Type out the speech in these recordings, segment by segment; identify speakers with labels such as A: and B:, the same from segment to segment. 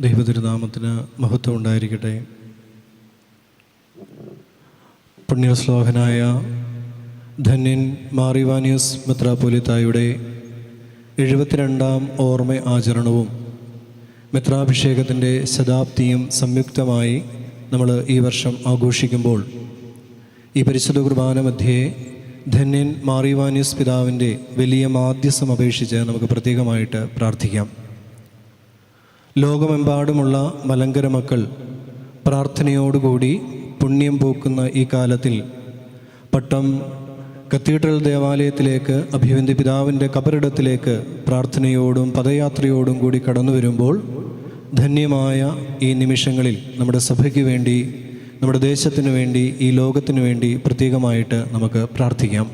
A: ദൈവതിരുനാമത്തിന് മഹത്വം ഉണ്ടായിരിക്കട്ടെ പുണ്യശ്ലോകനായ ധന്യൻ മാറിവാനിയസ് മെത്രാപോലിത്തായുടെ എഴുപത്തിരണ്ടാം ഓർമ്മ ആചരണവും മെത്രാഭിഷേകത്തിന്റെ ശതാബ്ദിയും സംയുക്തമായി നമ്മൾ ഈ വർഷം ആഘോഷിക്കുമ്പോൾ ഈ പരിശുദ്ധ കുർബാന മധ്യേ ധന്യൻ മാറിവാനിയസ് പിതാവിന്റെ വലിയ മാധ്യസം അപേക്ഷിച്ച് നമുക്ക് പ്രത്യേകമായിട്ട് പ്രാർത്ഥിക്കാം. ലോകമെമ്പാടുമുള്ള മലങ്കര മക്കൾ പ്രാർത്ഥനയോടുകൂടി പുണ്യം പൂക്കുന്ന ഈ കാലത്തിൽ പട്ടം കത്തീഡ്രൽ ദേവാലയത്തിലേക്ക് അഭിവന്ദി പിതാവിന്റെ കബറിടത്തിലേക്ക് പ്രാർത്ഥനയോടും പദയാത്രയോടും കൂടി കടന്നു വരുമ്പോൾ ധന്യമായ ഈ നിമിഷങ്ങളിൽ നമ്മുടെ സഭയ്ക്ക് വേണ്ടി നമ്മുടെ ദേശത്തിന് വേണ്ടി ഈ ലോകത്തിന് വേണ്ടി പ്രത്യേകമായിട്ട് നമുക്ക് പ്രാർത്ഥിക്കാം.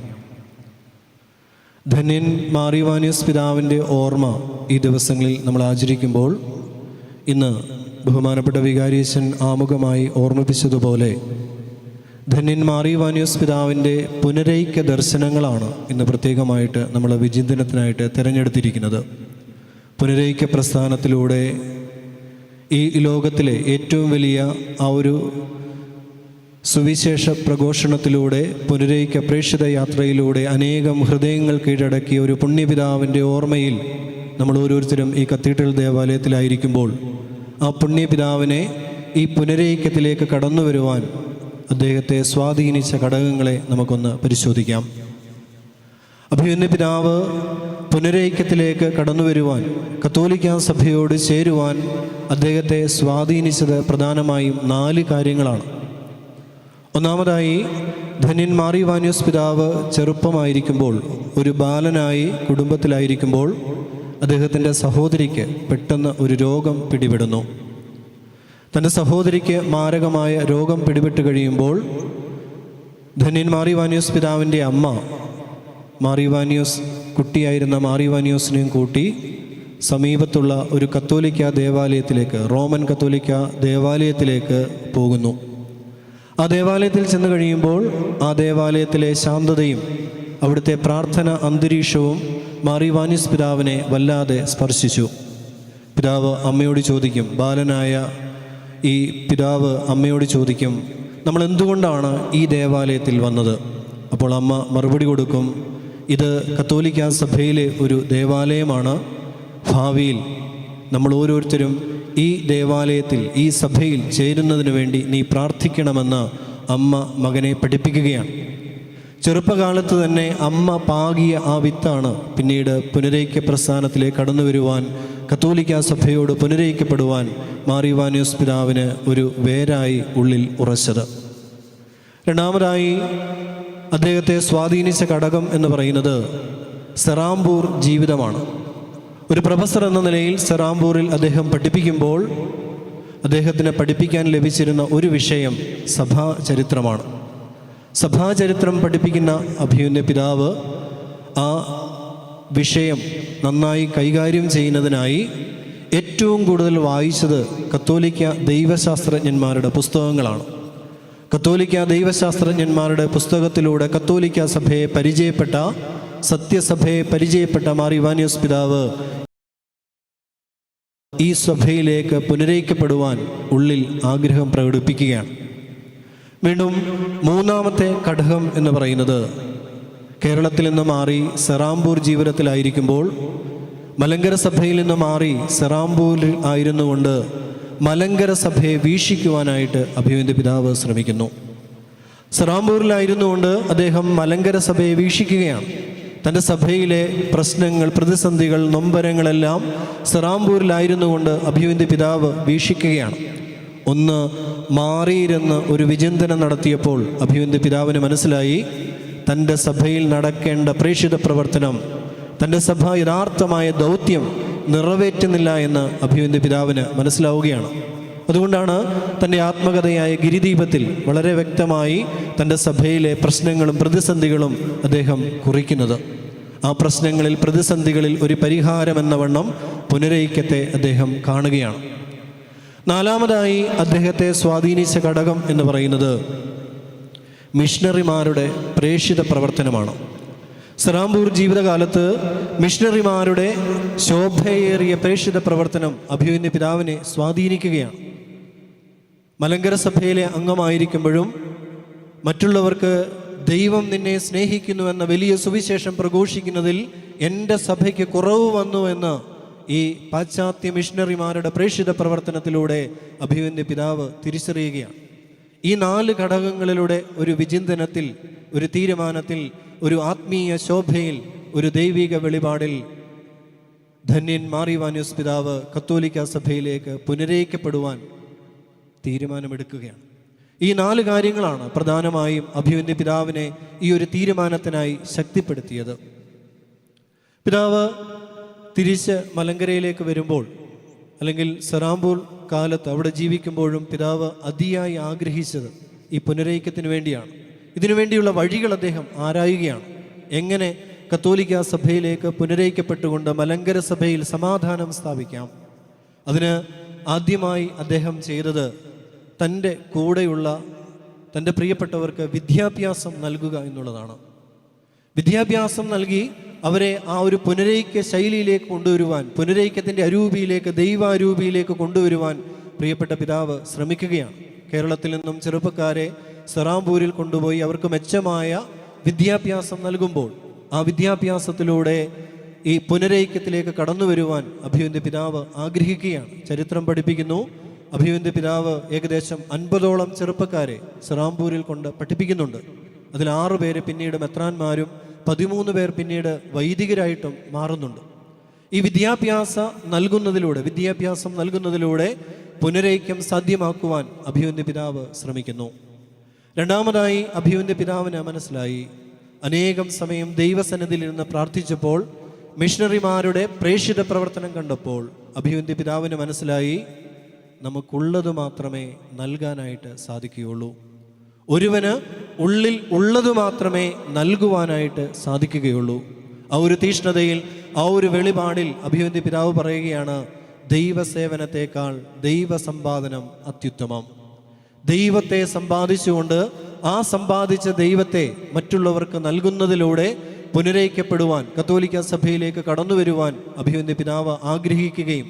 A: ധന്യൻ മാറിവാനിയസ് പിതാവിന്റെ ഓർമ്മ ഈ ദിവസങ്ങളിൽ നമ്മൾ ആചരിക്കുമ്പോൾ ഇന്ന് ബഹുമാനപ്പെട്ട വികാരീശൻ ആമുഖമായി ഓർമ്മിപ്പിച്ചതുപോലെ ധന്യൻ മാറിവാനിയസ് പിതാവിന്റെ പുനരൈക്യ ദർശനങ്ങളാണ് ഇന്ന് പ്രത്യേകമായിട്ട് നമ്മൾ വിചിന്തനത്തിനായിട്ട് തിരഞ്ഞെടുത്തിരിക്കുന്നത്. പുനരൈക്യ പ്രസ്ഥാനത്തിലൂടെ ഈ ലോകത്തിലെ ഏറ്റവും വലിയ ആ ഒരു സുവിശേഷ പ്രഘോഷണത്തിലൂടെ പുനരൈക്യ പ്രേക്ഷിത യാത്രയിലൂടെ അനേകം ഹൃദയങ്ങൾ കീഴടക്കിയ ഒരു പുണ്യപിതാവിന്റെ ഓർമ്മയിൽ നമ്മൾ ഓരോരുത്തരും ഈ കത്തീഡ്രൽ ദേവാലയത്തിലായിരിക്കുമ്പോൾ ആ പുണ്യപിതാവിനെ ഈ പുനരൈക്യത്തിലേക്ക് കടന്നു വരുവാൻ അദ്ദേഹത്തെ സ്വാധീനിച്ച ഘടകങ്ങളെ നമുക്കൊന്ന് പരിശോധിക്കാം. അഭിമന്യ പിതാവ് പുനരൈക്യത്തിലേക്ക് കടന്നു വരുവാൻ കത്തോലിക്ക സഭയോട് ചേരുവാൻ അദ്ദേഹത്തെ സ്വാധീനിച്ചത് പ്രധാനമായും നാല് കാര്യങ്ങളാണ്. ഒന്നാമതായി ധന്യൻ മാറി വാനിയോസ് പിതാവ് ചെറുപ്പമായിരിക്കുമ്പോൾ ഒരു ബാലനായി കുടുംബത്തിലായിരിക്കുമ്പോൾ അദ്ദേഹത്തിന്റെ സഹോദരിക്ക് പെട്ടെന്ന് ഒരു രോഗം പിടിപെടുന്നു. തന്റെ സഹോദരിക്ക് മാരകമായ രോഗം പിടിപെട്ട് കഴിയുമ്പോൾ ധന്യൻ മാറിവാനിയോസ് പിതാവിന്റെ അമ്മ മാറിവാനിയോസ് കുട്ടിയായിരുന്ന മാറിവാനിയോസിനെയും കൂട്ടി സമീപത്തുള്ള ഒരു കത്തോലിക്ക ദേവാലയത്തിലേക്ക് റോമൻ കത്തോലിക്ക ദേവാലയത്തിലേക്ക് പോകുന്നു. ആ ദേവാലയത്തിൽ ചെന്ന് കഴിയുമ്പോൾ ആ ദേവാലയത്തിലെ ശാന്തതയും അവിടുത്തെ പ്രാർത്ഥന അന്തരീക്ഷവും മാറിവാനിസ് പിതാവിനെ വല്ലാതെ സ്പർശിച്ചു. പിതാവ് അമ്മയോട് ചോദിക്കും ബാലനായ ഈ പിതാവ് അമ്മയോട് ചോദിക്കും നമ്മൾ എന്തുകൊണ്ടാണ് ഈ ദേവാലയത്തിൽ വന്നത്? അപ്പോൾ അമ്മ മറുപടി കൊടുക്കും ഇത് കത്തോലിക്ക സഭയിലെ ഒരു ദേവാലയമാണ്. ഭാവിയിൽ നമ്മൾ ഓരോരുത്തരും ഈ ദേവാലയത്തിൽ ഈ സഭയിൽ ചേരുന്നതിന് വേണ്ടി നീ പ്രാർത്ഥിക്കണമെന്ന് അമ്മ മകനെ പഠിപ്പിക്കുകയാണ്. ചെറുപ്പകാലത്ത് തന്നെ അമ്മ പാകിയ ആ വിത്താണ് പിന്നീട് പുനരൈക്യ പ്രസ്ഥാനത്തിലേക്ക് കടന്നു വരുവാൻ കത്തോലിക്ക സഭയോട് പുനരൈക്യപ്പെടുവാൻ മാറിവാനിയോസ് പിതാവിന് ഒരു വേരായി ഉള്ളിൽ ഉറച്ചത്. രണ്ടാമതായി അദ്ദേഹത്തെ സ്വാധീനിച്ച ഘടകം എന്ന് പറയുന്നത് സെറാംപൂർ ജീവിതമാണ്. ഒരു പ്രൊഫസർ എന്ന നിലയിൽ സെറാംപൂറിൽ അദ്ദേഹം പഠിപ്പിക്കുമ്പോൾ അദ്ദേഹത്തിന് പഠിപ്പിക്കാൻ ലഭിച്ചിരുന്ന ഒരു വിഷയം സഭാ ചരിത്രമാണ് സഭാചരിത്രം പഠിപ്പിക്കുന്ന അഭിയുന്ന പിതാവ് ആ വിഷയം നന്നായി കൈകാര്യം ചെയ്യുന്നതിനായി ഏറ്റവും കൂടുതൽ വായിച്ചത് കത്തോലിക്ക ദൈവശാസ്ത്രജ്ഞന്മാരുടെ പുസ്തകങ്ങളാണ്. കത്തോലിക്ക ദൈവശാസ്ത്രജ്ഞന്മാരുടെ പുസ്തകത്തിലൂടെ കത്തോലിക്ക സഭയെ പരിചയപ്പെട്ട സത്യസഭയെ പരിചയപ്പെട്ട മാറിവാനിയോസ് പിതാവ് ഈ സഭയിലേക്ക് പുനരയിക്കപ്പെടുവാൻ ഉള്ളിൽ ആഗ്രഹം പ്രകടിപ്പിക്കുകയാണ്. വീണ്ടും മൂന്നാമത്തെ ഘടകം എന്ന് പറയുന്നത് കേരളത്തിൽ നിന്ന് മാറി സെറാംപൂർ ജീവിതത്തിലായിരിക്കുമ്പോൾ മലങ്കര സഭയിൽ നിന്ന് മാറി സെറാംപൂരിൽ ആയിരുന്നുകൊണ്ട് മലങ്കര സഭയെ വീക്ഷിക്കുവാനായിട്ട് അഭിവന്ദ പിതാവ് ശ്രമിക്കുന്നു. സെറാംപൂരിലായിരുന്നുകൊണ്ട് അദ്ദേഹം മലങ്കര സഭയെ വീക്ഷിക്കുകയാണ്. തന്റെ സഭയിലെ പ്രശ്നങ്ങൾ പ്രതിസന്ധികൾ നൊമ്പരങ്ങളെല്ലാം സെറാംപൂരിലായിരുന്നുകൊണ്ട് അഭിവന്ദ പിതാവ് വീക്ഷിക്കുകയാണ്. ഒന്ന് മാറിയിരുന്ന് ഒരു വിചിന്തനം നടത്തിയപ്പോൾ അഭിവന്ദ പിതാവിന് മനസ്സിലായി. തന്റെ സഭയിൽ നടക്കേണ്ട പ്രേക്ഷിത പ്രവർത്തനം തന്റെ സഭ യഥാർത്ഥമായ ദൗത്യം നിറവേറ്റുന്നില്ല എന്ന് അഭിവന്ദ പിതാവിന് മനസ്സിലാവുകയാണ്. അതുകൊണ്ടാണ് തന്റെ ആത്മകഥയായ ഗിരിദീപത്തിൽ വളരെ വ്യക്തമായി തന്റെ സഭയിലെ പ്രശ്നങ്ങളും പ്രതിസന്ധികളും അദ്ദേഹം കുറിക്കുന്നത്. ആ പ്രശ്നങ്ങളിൽ പ്രതിസന്ധികളിൽ ഒരു പരിഹാരമെന്ന വണ്ണം പുനരൈക്യത്തെ അദ്ദേഹം കാണുകയാണ്. നാലാമതായി അദ്ദേഹത്തെ സ്വാധീനിച്ച ഘടകം എന്ന് പറയുന്നത് മിഷണറിമാരുടെ പ്രേക്ഷിത പ്രവർത്തനമാണ്. സറാംപൂർ ജീവിതകാലത്ത് മിഷണറിമാരുടെ ശോഭയേറിയ പ്രേക്ഷിത പ്രവർത്തനം അഭിമന്യ പിതാവിനെ സ്വാധീനിക്കുകയാണ്. മലങ്കര സഭയിലെ അംഗമായിരിക്കുമ്പോഴും മറ്റുള്ളവർക്ക് ദൈവം നിന്നെ സ്നേഹിക്കുന്നുവെന്ന വലിയ സുവിശേഷം പ്രഘോഷിക്കുന്നതിൽ എന്റെ സഭയ്ക്ക് കുറവ് വന്നു എന്ന് ഈ പാശ്ചാത്യ മിഷണറിമാരുടെ പ്രേക്ഷിത പ്രവർത്തനത്തിലൂടെ അഭിമന്യ പിതാവ് തിരിച്ചറിയുകയാണ്. ഈ നാല് ഘടകങ്ങളിലൂടെ ഒരു വിചിന്തനത്തിൽ ഒരു തീരുമാനത്തിൽ ഒരു ആത്മീയ ശോഭയിൽ ഒരു ദൈവിക വെളിപാടിൽ ധന്യൻ മാറിവാന്യൂസ് പിതാവ് കത്തോലിക്ക സഭയിലേക്ക് പുനരയിക്കപ്പെടുവാൻ തീരുമാനമെടുക്കുകയാണ്. ഈ നാല് കാര്യങ്ങളാണ് പ്രധാനമായും അഭിമന്യ പിതാവിനെ ഈ ഒരു തീരുമാനത്തിനായി ശക്തിപ്പെടുത്തിയത്. പിതാവ് തിരിച്ച് മലങ്കരയിലേക്ക് വരുമ്പോൾ അല്ലെങ്കിൽ സെറാമ്പൂർ കാലത്ത് അവിടെ ജീവിക്കുമ്പോഴും പിതാവ് അതിയായി ആഗ്രഹിച്ചത് ഈ പുനരൈക്യത്തിന് വേണ്ടിയാണ്. ഇതിനുവേണ്ടിയുള്ള വഴികൾ അദ്ദേഹം ആരായുകയാണ്. എങ്ങനെ കത്തോലിക്ക സഭയിലേക്ക് പുനരയിക്കപ്പെട്ടുകൊണ്ട് മലങ്കര സഭയിൽ സമാധാനം സ്ഥാപിക്കാം? അതിന് ആദ്യമായി അദ്ദേഹം ചെയ്തത് തന്റെ കൂടെയുള്ള തന്റെ പ്രിയപ്പെട്ടവർക്ക് വിദ്യാഭ്യാസം നൽകുക എന്നുള്ളതാണ്. വിദ്യാഭ്യാസം നൽകി അവരെ ആ ഒരു പുനരൈക്യ ശൈലിയിലേക്ക് കൊണ്ടുവരുവാൻ പുനരൈക്യത്തിന്റെ അരൂപിയിലേക്ക് ദൈവാരൂപിയിലേക്ക് കൊണ്ടുവരുവാൻ പ്രിയപ്പെട്ട പിതാവ് ശ്രമിക്കുകയാണ്. കേരളത്തിൽ നിന്നും ചെറുപ്പക്കാരെ സെറാംപൂരിൽ കൊണ്ടുപോയി അവർക്ക് മെച്ചമായ വിദ്യാഭ്യാസം നൽകുമ്പോൾ ആ വിദ്യാഭ്യാസത്തിലൂടെ ഈ പുനരൈക്യത്തിലേക്ക് കടന്നു വരുവാൻ അഭിവന്യ പിതാവ് ആഗ്രഹിക്കുകയാണ്. ചരിത്രം പഠിപ്പിക്കുന്നു. അഭിവന്യ പിതാവ് ഏകദേശം അൻപതോളം ചെറുപ്പക്കാരെ സെറാംപൂരിൽ കൊണ്ട് പഠിപ്പിക്കുന്നുണ്ട്. അതിൽ ആറു പേര് പിന്നീട് മെത്രാന്മാരും പതിമൂന്ന് പേർ പിന്നീട് വൈദികരായിട്ടും മാറുന്നുണ്ട്. ഈ വിദ്യാഭ്യാസ നൽകുന്നതിലൂടെ വിദ്യാഭ്യാസം നൽകുന്നതിലൂടെ പുനരൈക്യം സാധ്യമാക്കുവാൻ അഭിയുവിന്റെ പിതാവ് ശ്രമിക്കുന്നു. രണ്ടാമതായി അഭിയുവിന്റെ പിതാവിന് മനസ്സിലായി. അനേകം സമയം ദൈവസന്നിധിയിൽ ഇരുന്ന് പ്രാർത്ഥിച്ചപ്പോൾ മിഷണറിമാരുടെ പ്രേക്ഷിത പ്രവർത്തനം കണ്ടപ്പോൾ അഭിയുവിന്റെ പിതാവിന് മനസ്സിലായി നമുക്കുള്ളത് മാത്രമേ നൽകാനായിട്ട് സാധിക്കുകയുള്ളൂ. ഒരുവന് ഉള്ളിൽ ഉള്ളത് മാത്രമേ നൽകുവാനായിട്ട് സാധിക്കുകയുള്ളൂ. ആ ഒരു തീഷ്ണതയിൽ ആ ഒരു വെളിപാടിൽ അഭിവന്ദി പിതാവ് പറയുകയാണ് ദൈവസേവനത്തെക്കാൾ ദൈവസമ്പാദനം അത്യുത്തമം. ദൈവത്തെ സമ്പാദിച്ചുകൊണ്ട് ആ സമ്പാദിച്ച ദൈവത്തെ മറ്റുള്ളവർക്ക് നൽകുന്നതിലൂടെ പുനരയിക്കപ്പെടുവാൻ കത്തോലിക്ക സഭയിലേക്ക് കടന്നു വരുവാൻ അഭിവന്ദി പിതാവ് ആഗ്രഹിക്കുകയും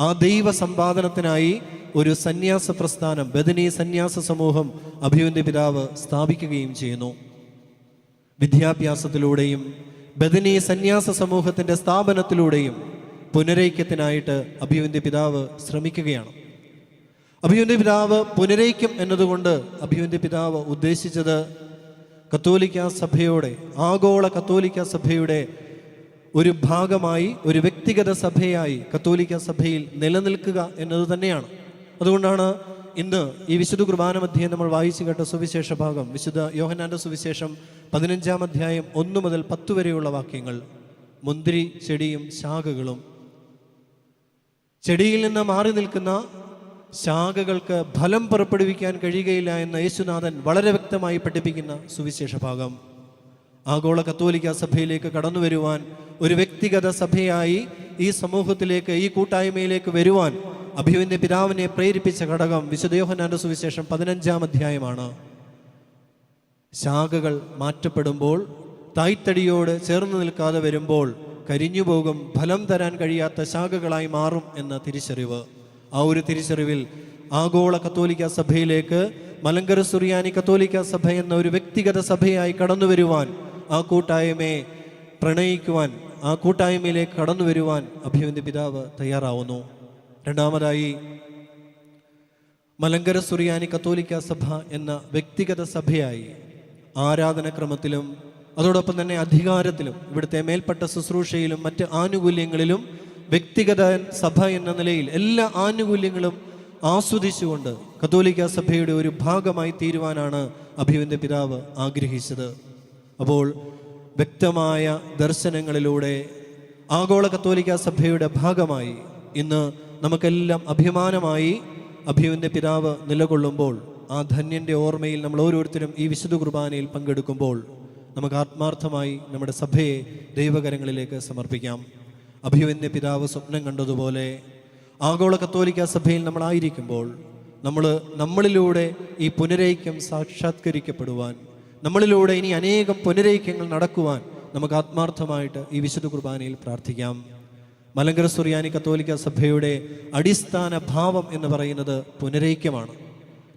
A: ആ ദൈവ സമ്പാദനത്തിനായി ഒരു സന്യാസ പ്രസ്ഥാനം ബദനി സന്യാസ സമൂഹം അഭിയുവിന്റെ പിതാവ് സ്ഥാപിക്കുകയും ചെയ്യുന്നു. വിദ്യാഭ്യാസത്തിലൂടെയും ബദനി സന്യാസ സമൂഹത്തിന്റെ സ്ഥാപനത്തിലൂടെയും പുനരൈക്യത്തിനായിട്ട് അഭിയുവിന്റെ പിതാവ് ശ്രമിക്കുകയാണ്. അഭിയുവിന്റെ പിതാവ് പുനരൈക്യം എന്നതുകൊണ്ട് അഭിയുവിന്റെ പിതാവ് ഉദ്ദേശിച്ചത് കത്തോലിക്ക സഭയുടെ ആഗോള കത്തോലിക്ക സഭയുടെ ഒരു ഭാഗമായി ഒരു വ്യക്തിഗത സഭയായി കത്തോലിക്ക സഭയിൽ നിലനിൽക്കുക എന്നത് തന്നെയാണ്. അതുകൊണ്ടാണ് ഇന്ന് ഈ വിശുദ്ധ കുർബാന മധ്യേ നമ്മൾ വായിച്ചു കേട്ട സുവിശേഷ ഭാഗം വിശുദ്ധ യോഹനാന്റെ സുവിശേഷം പതിനഞ്ചാം അധ്യായം ഒന്ന് മുതൽ പത്ത് വരെയുള്ള വാക്യങ്ങൾ. മുന്തിരി ചെടിയും ശാഖകളും. ചെടിയിൽ നിന്ന് മാറി നിൽക്കുന്ന ശാഖകൾക്ക് ഫലം പുറപ്പെടുവിക്കാൻ കഴിയുകയില്ല എന്ന് യേശുനാഥൻ വളരെ വ്യക്തമായി പഠിപ്പിക്കുന്ന സുവിശേഷ ഭാഗം. ആഗോള കത്തോലിക്ക സഭയിലേക്ക് കടന്നു വരുവാൻ ഒരു വ്യക്തിഗത സഭയായി ഈ സമൂഹത്തിലേക്ക് ഈ കൂട്ടായ്മയിലേക്ക് വരുവാൻ അഭിവന്യ പിതാവിനെ പ്രേരിപ്പിച്ച ഘടകം വിശുദ്ധയോഹനാന്റെ സുവിശേഷം പതിനഞ്ചാം അധ്യായമാണ്. ശാഖകൾ മാറ്റപ്പെടുമ്പോൾ തായ്തടിയോട് ചേർന്ന് നിൽക്കാതെ വരുമ്പോൾ കരിഞ്ഞുപോകും ഫലം തരാൻ കഴിയാത്ത ശാഖകളായി മാറും എന്ന തിരിച്ചറിവ്. ആ ഒരു തിരിച്ചറിവിൽ ആഗോള കത്തോലിക്ക സഭയിലേക്ക് മലങ്കര സുറിയാനി കത്തോലിക്ക സഭ എന്ന ഒരു വ്യക്തിഗത സഭയായി കടന്നു വരുവാൻ ആ കൂട്ടായ്മയെ പ്രണയിക്കുവാൻ ആ കൂട്ടായ്മയിലേക്ക് കടന്നു വരുവാൻ അഭിവന്യ പിതാവ് തയ്യാറാവുന്നു. രണ്ടാമതായി മലങ്കര സുറിയാനി കത്തോലിക്ക സഭ എന്ന വ്യക്തിഗത സഭയായി ആരാധനക്രമത്തിലും അതോടൊപ്പം തന്നെ അധികാരത്തിലും ഇവിടുത്തെ മേൽപ്പെട്ട ശുശ്രൂഷയിലും മറ്റ് ആനുകൂല്യങ്ങളിലും വ്യക്തിഗത സഭ എന്ന നിലയിൽ എല്ലാ ആനുകൂല്യങ്ങളും ആസ്വദിച്ചുകൊണ്ട് കത്തോലിക്ക സഭയുടെ ഒരു ഭാഗമായി തീരുവാനാണ് അഭിവന്യ പിതാവ് ആഗ്രഹിച്ചത്. അപ്പോൾ വ്യക്തമായ ദർശനങ്ങളിലൂടെ ആഗോള കത്തോലിക്ക സഭയുടെ ഭാഗമായി ഇന്ന് നമുക്കെല്ലാം അഭിമാനമായി അഭിയുവിന്റെ പിതാവ് നിലകൊള്ളുമ്പോൾ ആ ധന്യന്റെ ഓർമ്മയിൽ നമ്മൾ ഓരോരുത്തരും ഈ വിശുദ്ധ കുർബാനയിൽ പങ്കെടുക്കുമ്പോൾ നമുക്ക് ആത്മാർത്ഥമായി നമ്മുടെ സഭയെ ദൈവകരങ്ങളിലേക്ക് സമർപ്പിക്കാം. അഭിയുവിന്റെ പിതാവ് സ്വപ്നം കണ്ടതുപോലെ ആഗോള കത്തോലിക്ക സഭയിൽ നമ്മളായിരിക്കുമ്പോൾ നമ്മൾ നമ്മളിലൂടെ ഈ പുനരൈക്യം സാക്ഷാത്കരിക്കപ്പെടുവാൻ നമ്മളിലൂടെ ഇനി അനേകം പുനരൈക്യങ്ങൾ നടക്കുവാൻ നമുക്ക് ആത്മാർത്ഥമായിട്ട് ഈ വിശുദ്ധ കുർബാനയിൽ പ്രാർത്ഥിക്കാം. മലങ്കര സുറിയാനി കത്തോലിക്ക സഭയുടെ അടിസ്ഥാന ഭാവം എന്ന് പറയുന്നത് പുനരൈക്യമാണ്.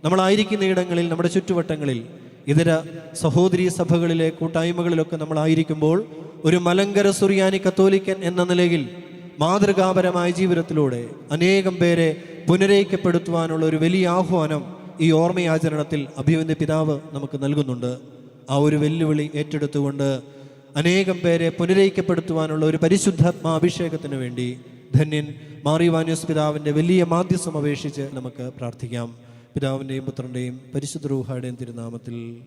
A: നമ്മളായിരിക്കുന്ന ഇടങ്ങളിൽ നമ്മുടെ ചുറ്റുവട്ടങ്ങളിൽ ഇതര സഹോദരി സഭകളിലെ കൂട്ടായ്മകളിലൊക്കെ നമ്മളായിരിക്കുമ്പോൾ ഒരു മലങ്കര സുറിയാനി കത്തോലിക്കൻ എന്ന നിലയിൽ മാതൃകാപരമായ ജീവിതത്തിലൂടെ അനേകം പേരെ പുനരൈക്യപ്പെടുത്തുവാനുള്ള ഒരു വലിയ ആഹ്വാനം ഈ ഓർമ്മയാചരണത്തിൽ അഭിമന്യ പിതാവ് നമുക്ക് നൽകുന്നുണ്ട്. ആ ഒരു വെല്ലുവിളി ഏറ്റെടുത്തുകൊണ്ട് അനേകം പേരെ പുനരൈക്യപ്പെടുത്തുവാനുള്ള ഒരു പരിശുദ്ധാത്മാ അഭിഷേകത്തിന് വേണ്ടി ധന്യൻ മാറിവാനിയോസ് പിതാവിന്റെ വലിയ മാധ്യസം അപേക്ഷിച്ച് നമുക്ക് പ്രാർത്ഥിക്കാം. പിതാവിന്റെയും പുത്രന്റെയും പരിശുദ്ധ രൂഹയുടെയും തിരുനാമത്തിൽ